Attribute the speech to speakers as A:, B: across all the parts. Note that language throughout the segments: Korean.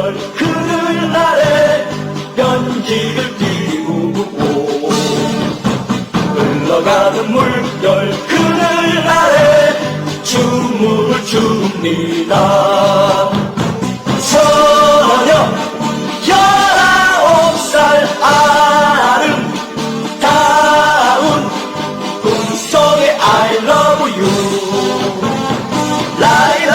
A: 별 그늘 아래 연기를 피우고 흘러가는 물결 그늘 아래 춤을 춥니다. 소녀 열아홉 살 아름다운 꿈속의 I love you. 라이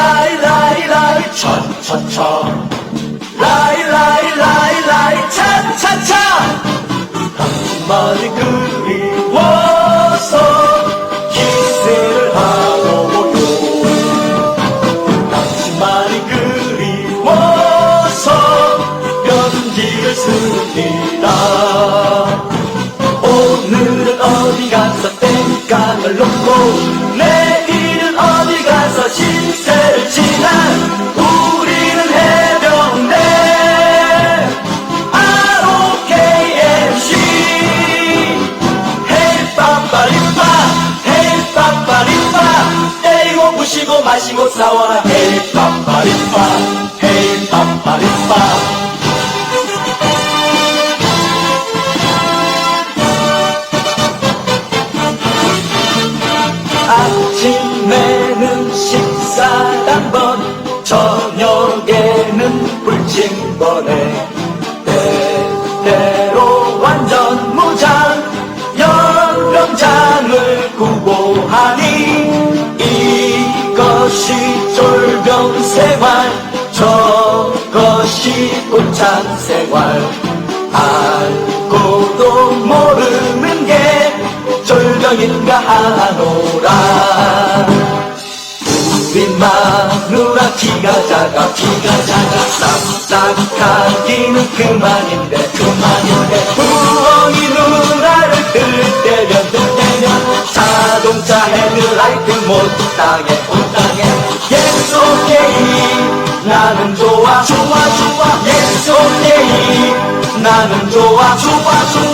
A: 부시고 마시고 싸워라. 헤이 빠빠리빠. 헤이 빠빠리빠. 아침에는 식사 한번 저녁에는 불침번에. 때때로 완전 무장 연병장을 구보하니 이것이 쫄병 생활 저것이 고창 생활. 알고도 모르는 게 쫄병인가 하노라. 우리 마누라 키가 작아 키가 작아. 싹싹하기는 그만인데 그만인데. 부엉이 누나를 들 때면 들 때면 자동차 헤드라이트 못 당해 나는 좋아 좋아 좋아. yes okay 나는 좋아 좋아